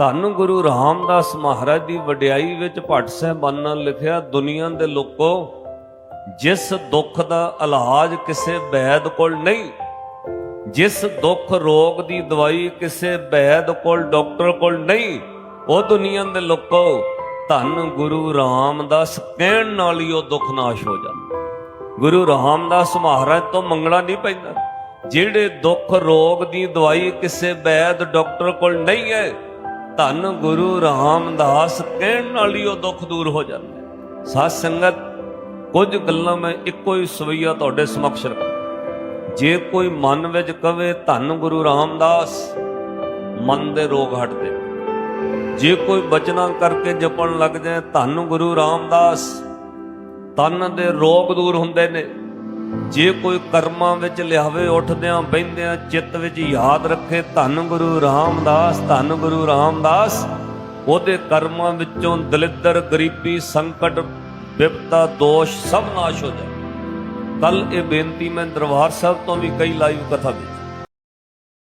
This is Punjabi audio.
ਧੰਨ ਗੁਰੂ ਰਾਮਦਾਸ ਮਹਾਰਾਜ ਦੀ ਵਡਿਆਈ ਵਿੱਚ ਭੱਟ ਸਾਹਿਬਾਨ ਨਾਲ ਲਿਖਿਆ, ਦੁਨੀਆ ਦੇ ਲੋਕੋ, ਜਿਸ ਦੁੱਖ ਦਾ ਇਲਾਜ ਕਿਸੇ ਵੈਦ ਕੋਲ ਨਹੀਂ, ਜਿਸ ਦੁੱਖ ਰੋਗ ਦੀ ਦਵਾਈ ਕਿਸੇ ਵੈਦ ਕੋਲ, ਡਾਕਟਰ ਕੋਲ ਨਹੀਂ, ਉਹ ਦੁਨੀਆ ਦੇ ਲੋਕੋ, ਧੰਨ ਗੁਰੂ ਰਾਮਦਾਸ ਕਹਿਣ ਨਾਲ ਹੀ ਉਹ ਦੁੱਖ ਨਾਸ਼ ਹੋ ਜਾਂਦਾ। ਗੁਰੂ ਰਾਮਦਾਸ ਮਹਾਰਾਜ ਤੋਂ ਮੰਗਣਾ ਨਹੀਂ ਪੈਂਦਾ। ਜਿਹੜੇ ਦੁੱਖ ਰੋਗ ਦੀ ਦਵਾਈ ਕਿਸੇ ਵੈਦ ਡਾਕਟਰ ਕੋਲ ਨਹੀਂ ਹੈ ਧੰਨ ਗੁਰੂ ਰਾਮਦਾਸ, ਕਹਿਣ ਨਾਲ ਹੀ ਉਹ ਦੁੱਖ ਦੂਰ ਹੋ ਜਾਂਦਾ ਸਾਧ ਸੰਗਤ, ਕੁਝ ਗੱਲਾਂ ਮੈਂ ਇੱਕੋ ਹੀ ਸਵਈਆ ਤੁਹਾਡੇ ਸਮਕਸ਼ ਰੱਖਾਂ। ਜੇ ਕੋਈ ਮਨ ਵਿੱਚ ਕਵੇ ਧੰਨ ਗੁਰੂ ਰਾਮਦਾਸ, ਮਨ ਦੇ ਰੋਗ ਹਟਦੇ ਜੇ ਕੋਈ ਬਚਨਾ ਕਰਕੇ ਜਪਣ ਲੱਗ ਜਾਏ ਧੰਨ ਗੁਰੂ ਰਾਮਦਾਸ, ਤਨ ਦੇ ਰੋਗ ਦੂਰ ਹੁੰਦੇ ਨੇ। ਜੇ ਕੋਈ ਕਰਮਾਂ ਵਿੱਚ ਲਿਆਵੇ, ਉੱਠਦਿਆਂ, ਬਹਿੰਦਿਆਂ ਚਿੱਤ ਵਿੱਚ ਯਾਦ ਰੱਖੇ, ਧੰਨ ਗੁਰੂ ਰਾਮਦਾਸ, ਧੰਨ ਗੁਰੂ ਰਾਮਦਾਸ, ਉਹਦੇ ਕਰਮਾਂ ਵਿੱਚੋਂ ਦਲਿੱਦਰ, ਗਰੀਬੀ, ਸੰਕਟ, ਵਿਪਤਾ, ਦੋਸ਼ ਸਭ ਨਾਸ਼ ਹੋ ਜਾਏ। ਕੱਲ ਇਹ ਬੇਨਤੀ ਮੈਂ ਦਰਬਾਰ ਸਾਹਿਬ ਤੋਂ ਵੀ ਕਈ ਲਾਈਵ ਕਥਾ ਵਿੱਚ।